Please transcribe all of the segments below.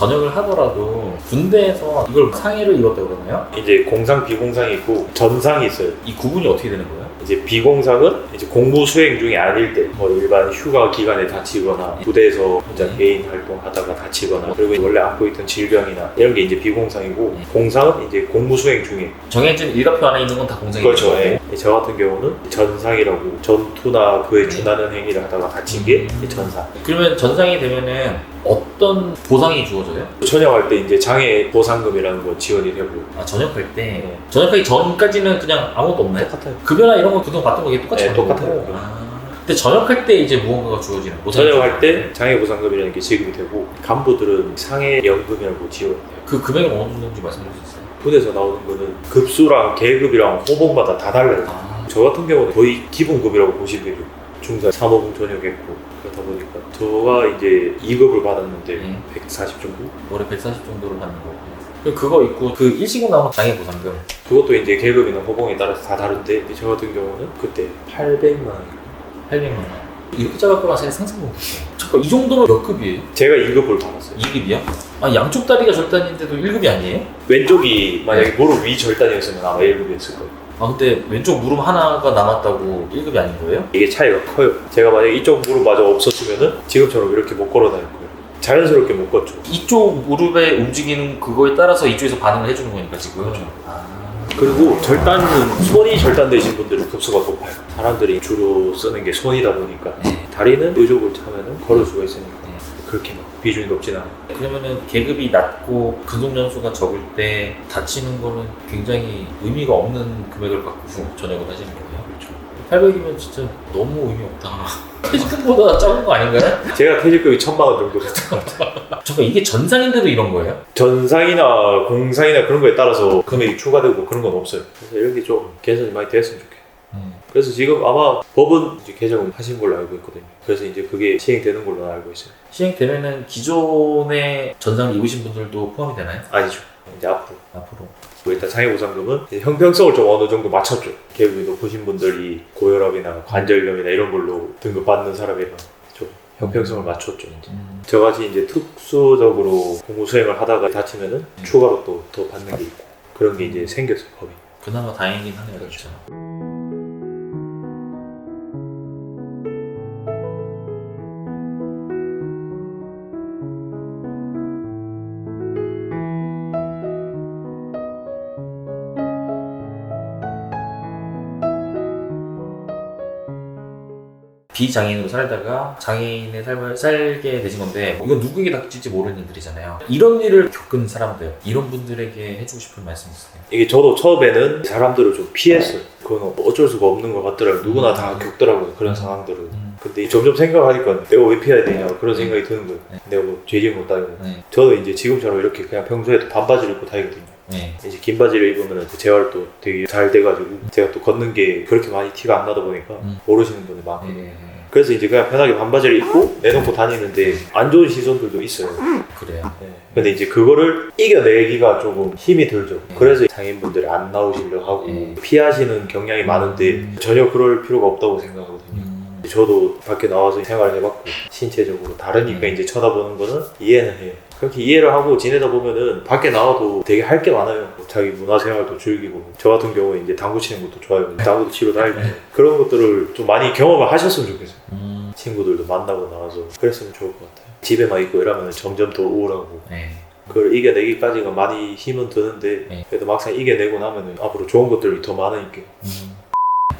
전역을 하더라도 군대에서 이걸 상해를 입었다고 그러나요? 이제 공상 비공상이 있고 전상이 있어요. 이 구분이 어떻게 되는 거예요? 이제 비공상은 이제 공무 수행 중이 아닐 때, 뭐 일반 휴가 기간에 다치거나 부대에서 혼자 네. 개인 활동하다가 다치거나 그리고 원래 안고 있던 질병이나 이런 게 이제 비공상이고 네. 공상은 이제 공무 수행 중에 정해진 일과표 안에 있는 건 다 공상이 그렇죠. 예. 저 같은 경우는 전상이라고 전투나 그에 네. 준하는 행위를 하다가 다친 게 음. 전상. 그러면 전상이 되면은 어떤 보상이 주어져요? 전역할 때 이제 장애 보상금이라는 거 지원이 되고 아 전역할 때 네. 전역하기 전까지는 그냥 아무것도 없나요? 똑같아요. 급여나 이런 거 그동안 받던 거 이게 똑같이 네, 받는 똑같아요. 거고. 아. 근데 전역할 때 이제 무언가가 주어지는 보상이 전역할 때 장애 보상금이라는 게 지급이 되고 간부들은 상해 연금이라고 지원이 돼요. 그 금액은 어느 정도인지 말씀해 주실 수 있어요? 군에서 나오는 거는 급수랑 계급이랑 호봉마다 다 달라요. 아, 저 같은 경우는 거의 기본급이라고 보시면 돼요. 중사 사모금 전역했고 그렇다 보니까 저가 이제 2급을 받았는데 네. 140 정도? 월에 140 정도를 받는 거고. 그리고 그거 있고 그 일시금 나오는 장애 보상금. 그것도 이제 계급이나 호봉에 따라서 다 다른데 저 같은 경우는 그때 800만 원 800만 원. 이렇게 작았구나 사실 상상 못 했어요. 잠깐 이 정도면 몇 급이에요? 제가 2급을 받았어요. 2급이야? 아 양쪽 다리가 절단인데도 1급이 아니에요? 왼쪽이 만약에 무릎 위 절단이었으면 아마 1급이었을 거예요. 아 근데 왼쪽 무릎 하나가 남았다고 1급이 아닌 거예요? 이게 차이가 커요. 제가 만약에 이쪽 무릎마저 없었으면은 지금처럼 이렇게 못 걸어 다닐 거예요. 자연스럽게 못 걷죠. 이쪽 무릎에 움직이는 그거에 따라서 이쪽에서 반응을 해주는 거니까 지금. 그렇죠. 아. 그리고 절단은 손이 절단되신 분들은 급수가 높아요. 사람들이 주로 쓰는 게 손이다 보니까 네. 다리는 의족을 차면은 걸을 수가 있으니까 네. 그렇게 막 비중이 높진 않아요. 그러면은 계급이 낮고 근속 연수가 적을 때 다치는 거는 굉장히 의미가 없는 금액을 갖고 전역을 하시는 거예요. 그렇죠. 800이면 진짜 너무 의미 없다. 퇴직금보다 작은 거 아닌가요? 제가 퇴직금이 천만 원 정도 됐던 것 같아요. 잠깐 이게 전상인데도 이런 거예요? 전상이나 공상이나 그런 거에 따라서 금액이 추가되고 그런 건 없어요. 그래서 이런 게 좀 개선이 많이 됐으면 좋겠어요. 음. 그래서 지금 아마 법은 이제 개정을 하신 걸로 알고 있거든요. 그래서 이제 그게 시행되는 걸로 알고 있어요. 시행되면은 기존의 전상을 입으신 분들도 포함이 되나요? 아니죠. 이제 앞으로. 앞으로. 뭐 일단 장애보상금은 형평성을 좀 어느 정도 맞췄죠. 계급이 높으신 분들이 고혈압이나 관절염이나 이런 걸로 등급받는 사람이랑 좀 형평성을 맞췄죠. 이제. 음. 저같이 이제 특수적으로 공무 수행을 하다가 다치면은 음. 추가로 또 더 받는 게 있고 그런 게 이제 생겼어요 법이. 그나마 다행이긴 하네요. 그렇죠. 비장애인으로 살다가 장애인의 삶을 살게 되신 건데 뭐 이건 누구에게 닥칠지 모르는 일들이잖아요. 이런 일을 겪은 사람들, 이런 분들에게 해주고 싶은 말씀 있으세요? 이게 저도 처음에는 사람들을 좀 피했어요. 그건 어쩔 수가 없는 것 같더라고요. 누구나 다 겪더라고요. 그런 상황들을. 음. 근데 점점 생각하니까 내가 왜 피해야 되냐 그런 생각이 드는 거예요. 네. 내가 뭐 죄진 것도 아니고. 네. 저는 이제 지금처럼 이렇게 그냥 평소에도 반바지를 입고 다니거든요. 네. 이제 긴 바지를 입으면 그 재활 도 되게 잘 돼가지고 제가 또 걷는 게 그렇게 많이 티가 안 나다 보니까 음. 모르시는 분이 많고 네. 그래서 이제 그냥 편하게 반바지를 입고 내놓고 다니는데 안 좋은 시선들도 있어요. 그래요. 네. 근데 이제 그거를 이겨내기가 조금 힘이 들죠. 네. 그래서 장애인분들이 안 나오시려 하고 네. 피하시는 경향이 많은데 음. 전혀 그럴 필요가 없다고 생각하거든요. 음. 저도 밖에 나와서 생활을 해봤고 신체적으로 다르니까 음. 이제 쳐다보는 거는 이해는 해요. 그렇게 이해를 하고 지내다 보면은 밖에 나와도 되게 할 게 많아요. 뭐 자기 문화생활도 즐기고 저 같은 경우에 이제 당구 치는 것도 좋아요. 당구도 치러 다니고 네. 그런 것들을 좀 많이 경험을 하셨으면 좋겠어요. 음. 친구들도 만나고 나와서 그랬으면 좋을 것 같아요. 집에만 있고 이러면 점점 더 우울하고 네. 그걸 이겨내기까지가 많이 힘은 드는데 네. 그래도 막상 이겨내고 나면은 앞으로 좋은 것들이 더 많으니까 음.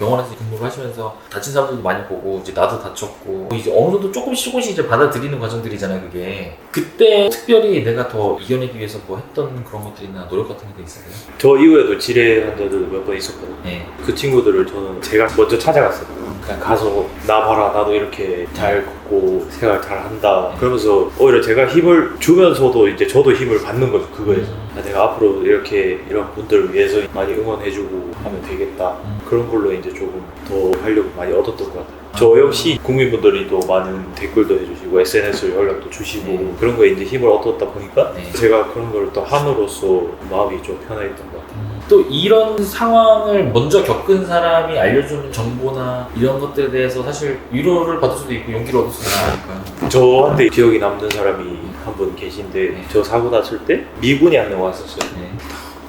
병원에서 근무를 하시면서 다친 사람들도 많이 보고 이제 나도 다쳤고 이제 어느 정도 조금씩 조금씩 이제 받아들이는 과정들이잖아요 그게 그때 특별히 내가 더 이겨내기 위해서 뭐 했던 그런 것들이나 노력 같은 게 있어요? 저 이후에도 지뢰 환자들 몇 번 있었거든요. 네. 그 친구들을 저는 제가 먼저 찾아갔어요. 그냥 가서 나 봐라 나도 이렇게 잘 걷고 생활 잘 한다 그러면서 오히려 제가 힘을 주면서도 이제 저도 힘을 받는 거죠 그거에서 아, 내가 앞으로 이렇게 이런 분들을 위해서 많이 응원해주고 하면 되겠다 음. 그런 걸로 이제 조금 더 활력을 많이 얻었던 것 같아요 저 역시 국민분들이 또 많은 댓글도 해주시고 SNS로 연락도 주시고 네. 그런 거에 이제 힘을 얻었다 보니까 네. 제가 그런 걸 또 함으로써 마음이 좀 편해졌던 것 같아요 음. 또 이런 상황을 먼저 겪은 사람이 알려주는 정보나 이런 것들에 대해서 사실 위로를 받을 수도 있고 용기를 얻을 수도 있으니까 저한테 기억이 남는 사람이 한한분 계신데 네. 저 사고 났을 때 미군이 한 명 왔었어요. 네.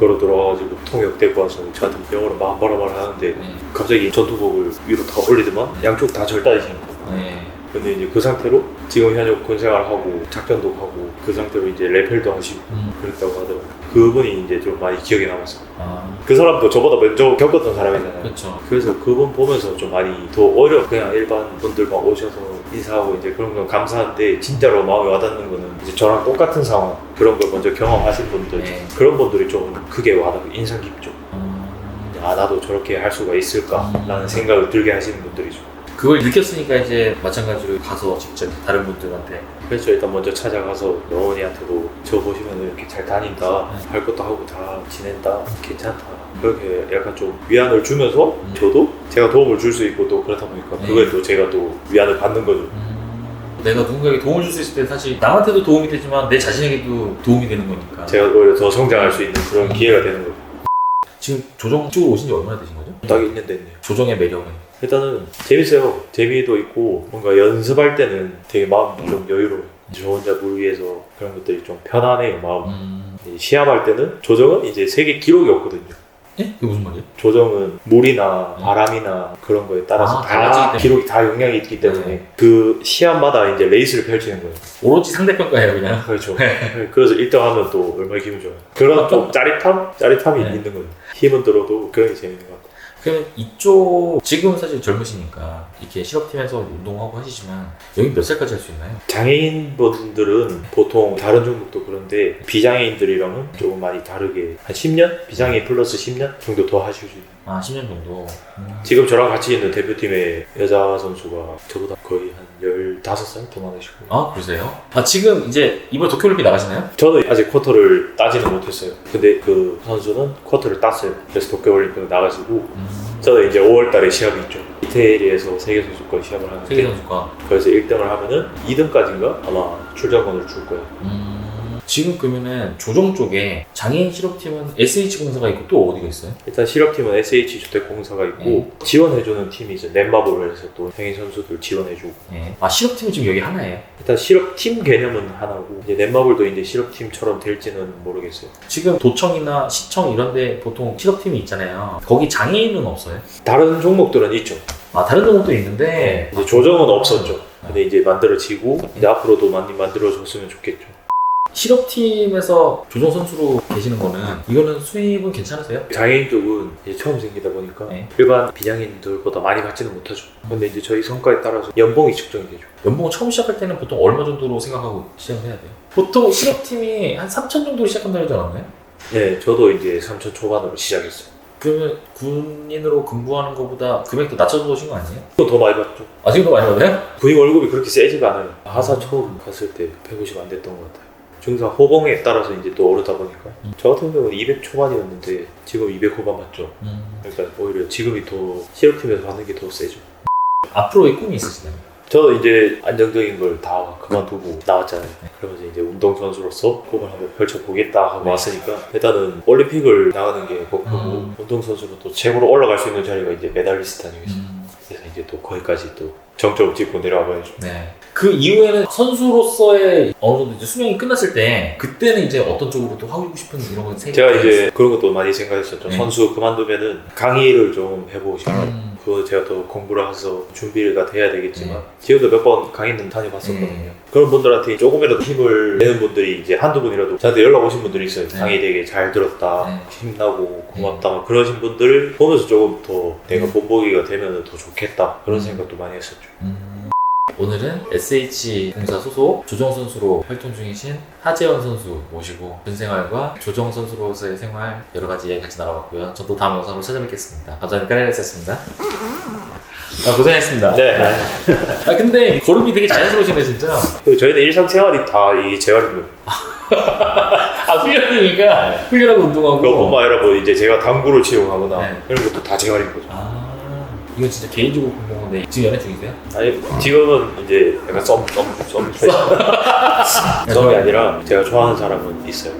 걸어 들어와가지고 통역 데리고 와서 저한테 영어로 뭐라 하는데 네. 갑자기 전투복을 위로 다 올리더만 양쪽 다 절단이시는 거예요. 네. 근데 이제 그 상태로 지금 현역 군 생활 하고 작전도 하고 그 상태로 이제 레펠도 하시고 음. 그랬다고 하더라고요. 그분이 이제 좀 많이 기억에 남았어요. 아, 그 사람도 저보다 먼저 겪었던 사람이잖아요. 그렇죠. 그래서 그분 보면서 좀 많이 더 어려 그냥 일반 분들만 오셔서 인사하고 이제 그런 건 감사한데 진짜로 마음에 와닿는 거는 이제 저랑 똑같은 상황 그런 걸 먼저 경험하신 분들 네. 그런 분들이 좀 크게 와닿고 인상 깊죠. 음. 아 나도 저렇게 할 수가 있을까라는 음. 생각을 들게 하시는 분들이죠. 그걸 느꼈으니까 이제 마찬가지로 가서 직접 다른 분들한테 그래서 일단 먼저 찾아가서 어머니한테도 저 보시면 이렇게 잘 다닌다 할 것도 하고 다 지낸다 괜찮다 그렇게 약간 좀 위안을 주면서 음. 저도 제가 도움을 줄 수 있고 또 그렇다 보니까 네. 그거에 또 제가 또 위안을 받는 거죠. 내가 누군가에게 도움을 줄 수 있을 때 사실 남한테도 도움이 되지만 내 자신에게도 도움이 되는 거니까 제가 오히려 더 성장할 수 있는 그런 기회가 되는 거죠. 지금 조정 쪽으로 오신 지 얼마나 되신 거죠? 딱 1년 됐네요. 조정의 매력은 일단은 재밌어요. 재미도 있고 뭔가 연습할 때는 되게 마음이 좀 여유로워요. 저 혼자 물 위에서 그런 것들이 좀 편안해요 마음. 음... 이 시합할 때는 조정은 이제 세계 기록이 없거든요. 예? 그게 무슨 말이에요? 조정은 물이나 음. 바람이나 그런 거에 따라서 아, 다 달라지기. 기록이 다 영향이 있기 때문에 네. 그 시합마다 이제 레이스를 펼치는 거예요. 오로지 상대평가예요 그냥 그렇죠. 그래서 1등 하면 또 얼마나 기분 좋아요. 그런 좀 짜릿함, 짜릿함이 네. 있는 거예요. 힘은 들어도 그런 게 재밌는 것 같아요. 그러면 이쪽 지금 사실 젊으시니까 이렇게 실업팀에서 운동하고 하시지만 여기 몇 살까지 할 수 있나요? 장애인 분들은 보통 다른 종목도 그런데 비장애인들이랑은 조금 많이 다르게 한 10년? 비장애인 플러스 10년 정도 더 하실 수 있어요. 아 10년 정도 음. 지금 저랑 같이 있는 대표팀의 여자 선수가 저보다 거의 한 15살 더 많으시고 아 그러세요? 아 지금 이제 이번 도쿄올림픽 나가시나요? 저는 아직 쿼터를 따지는 못했어요. 근데 그 선수는 쿼터를 땄어요. 그래서 도쿄올림픽 나가시고 음. 저는 이제 5월달에 시합이 있죠. 이태리에서 세계 선수권 시합을 하는데 세계 선수권 그래서 1등을 하면은 2등까지인가 아마 출전권을 줄 거예요. 음. 지금 그러면은 조정 쪽에 장애인 실업팀은 SH공사가 있고 또 어디가 있어요? 일단 실업팀은 SH 주택공사가 있고 네. 지원해주는 팀이 이제 넷마블을 해서 또 장애인 선수들 지원해주고 네. 아 실업팀이 지금 여기 하나예요? 일단 실업팀 개념은 하나고 이제 넷마블도 이제 실업팀처럼 될지는 모르겠어요. 지금 도청이나 시청 이런데 보통 실업팀이 있잖아요 거기 장애인은 없어요? 다른 종목들은 있죠. 아 다른 종목도 있는데 이제 조정은 없었죠. 근데 이제 만들어지고 이제 앞으로도 많이 만들어졌으면 좋겠죠. 실업팀에서 조정 선수로 계시는 거는 이거는 수입은 괜찮으세요? 장애인 쪽은 이제 처음 생기다 보니까 네. 일반 비장애인들보다 많이 받지는 못하죠. 근데 이제 저희 성과에 따라서 연봉이 측정이 되죠. 연봉을 처음 시작할 때는 보통 얼마 정도로 생각하고 시작을 해야 돼요? 보통 실업팀이 한 3천 정도로 시작한다고 하지 않았나요? 네, 저도 이제 3천 초반으로 시작했어요. 그러면 군인으로 근무하는 것보다 금액도 낮춰서 오신 거 아니에요? 또더 많이 받죠. 아직도 많이 받아요? 군인 월급이 그렇게 세지가 않아요. 하사 처음 갔을 때 150 안 됐던 것 같아요. 중사 호봉에 따라서 이제 또 오르다 보니까 음. 저 같은 경우는 200 초반이었는데 지금 200 후반 받죠. 음. 그러니까 오히려 지금이 더 실업팀에서 받는 게 더 세죠. 앞으로의 꿈이 있으시나요? 저는 이제 안정적인 걸 다 그만두고 나왔잖아요. 그러면서 이제 운동선수로서 꿈을 한번 펼쳐보겠다 하고 네. 왔으니까 일단은 올림픽을 나가는 게 목표고 음. 운동선수로 또 최고로 올라갈 수 있는 자리가 이제 메달리스트 아니겠어요. 음. 이제 또 거기까지 또 정점을 찍고 내려와 봐야죠. 네. 그 이후에는 선수로서의 어느 정도 이제 수명이 끝났을 때 그때는 이제 어떤 쪽으로 또 하고 싶은 이런 거 생각 제가 이제 그런 것도 많이 생각했었죠. 네. 선수 그만두면은 강의를 좀 해보고 싶어요. 음. 그거 제가 또 공부를 해서 준비가 돼야 되겠지만 네. 지금도 몇 번 강의는 다녀봤었거든요. 네. 그런 분들한테 조금이라도 힘을 내는 분들이 이제 한두 분이라도 저한테 연락 오신 분들이 있어요. 네. 강의 되게 잘 들었다, 네. 힘나고 고맙다 막 그러신 분들을 보면서 조금 더 내가 음. 본보기가 되면 더 좋겠다 그런 음. 생각도 많이 했었죠. 음. 오늘은 SH공사 소속 조정 선수로 활동 중이신 하재원 선수 모시고 군 생활과 조정 선수로서의 생활 여러 가지 이야기 같이 나눠봤고요. 저도 다음 영상으로 찾아뵙겠습니다. 감사합니다. 까레레스였습니다. 아, 고생했습니다. 네. 아 근데 걸음이 되게 자연스러우시네 진짜. 그리고 저희는 일상생활이 다 이 재활입니다. 아 훈련이니까 훈련하고 운동하고. 그것뿐만 아니라 뭐 이제 제가 당구를 치고 가거나 네. 이런 것도 다 재활인 거죠. 아 이건 진짜 개인적으로 궁금한 건데 지금 연애 중이세요? 아니 지금은 이제 약간 썸썸썸 썸이 아니라 제가 좋아하는 사람은 있어요.